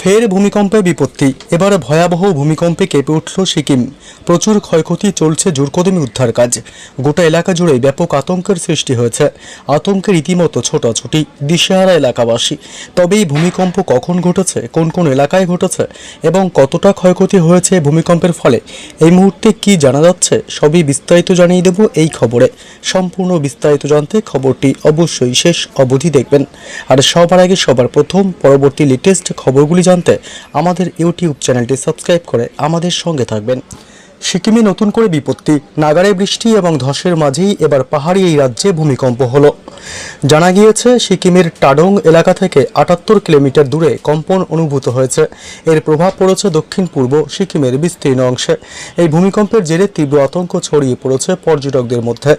ফের ভূমিকম্পে বিপত্তি। এবার ভয়াবহ ভূমিকম্পে কেঁপে উঠল সিকিম। প্রচুর ক্ষয়ক্ষতি চলছে জোরকদমি উদ্ধার কাজ। গোটা এলাকা জুড়ে ব্যাপক আতঙ্কের সৃষ্টি হয়েছে। আতঙ্কের রীতিমতো ছোটাছুটি দিশেহারা এলাকাবাসী। তবে এই ভূমিকম্প কখন ঘটেছে, কোন কোন এলাকায় ঘটেছে এবং কতটা ক্ষয়ক্ষতি হয়েছে ভূমিকম্পের ফলে, এই মুহূর্তে কি জানা যাচ্ছে, সবই বিস্তারিত জানিয়ে দেব এই খবরে। সম্পূর্ণ বিস্তারিত জানতে খবরটি অবশ্যই শেষ অবধি দেখবেন। আর সবার আগে সবার প্রথম পরবর্তী লেটেস্ট খবরগুলি জানতে আমাদের ইউটিউব চ্যানেলটি সাবস্ক্রাইব করে আমাদের সঙ্গে থাকবেন। সিকিমে নতুন করে বিপত্তি নাগারে বৃষ্টি এবং ধসের মাঝেই এবার পাহাড়ি এই রাজ্যে ভূমিকম্প হলো। জানা গিয়েছে, সিকিমের টাডং এলাকা থেকে আটাত্তর কিলোমিটার দূরে কম্পন অনুভূত হয়েছে। এর প্রভাব পড়েছে দক্ষিণ পূর্ব সিকিমের বিস্তীর্ণ অংশে। এই ভূমিকম্পের জেরে তীব্র আতঙ্ক ছড়িয়ে পড়েছে পর্যটকদের মধ্যে।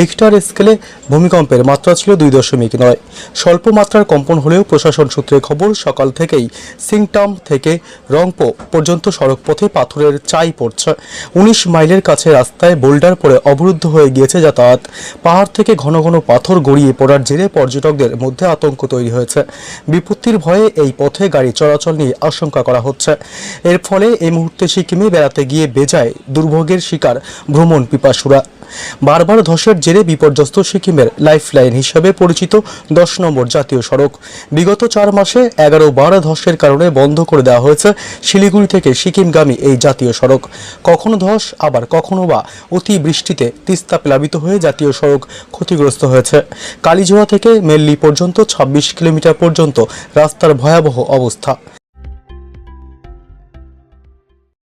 রিক্টার স্কেলে ভূমিকম্পের মাত্রা ছিল দুই দশমিক নয়। স্বল্প মাত্রার কম্পন হলেও প্রশাসন সূত্রে খবর, সকাল থেকেই সিংটাম থেকে রংপো পর্যন্ত সড়কপথে পাথরের চাই পড়ছে। উনিশ মাইলের কাছে রাস্তায় বোল্ডার পড়ে অবরুদ্ধ হয়ে গিয়েছে যাতায়াত। পাহাড় থেকে ঘন ঘন পাথর গড়িয়ে পড়ার জেরে পর্যটকদের মধ্যে আতঙ্ক তৈরি হয়েছে। বিপত্তির ভয়ে এই পথে গাড়ি চলাচল নিয়ে আশঙ্কা করা হচ্ছে। এর ফলে এই মুহূর্তে সিকিমে বেড়াতে গিয়ে বেজায় দুর্ভোগের শিকার ভ্রমণ পিপাসুরা। বারবার ধসের জেরে বিপর্যস্ত সিকিমের লাইফলাইন হিসেবে পরিচিত দশ নম্বর জাতীয় সড়ক। বিগত চার মাসে এগারো বার ধসের কারণে বন্ধ করে দেওয়া হয়েছে শিলিগুড়ি থেকে সিকিমগামী এই জাতীয় সড়ক। কখনো ধস, আবার কখনো বা অতি বৃষ্টিতে তিস্তা প্লাবিত হয়ে জাতীয় সড়ক ক্ষতিগ্রস্ত হয়েছে। কালীঝোড়া থেকে মেল্লি পর্যন্ত ছাব্বিশ কিলোমিটার পর্যন্ত রাস্তার ভয়াবহ অবস্থা।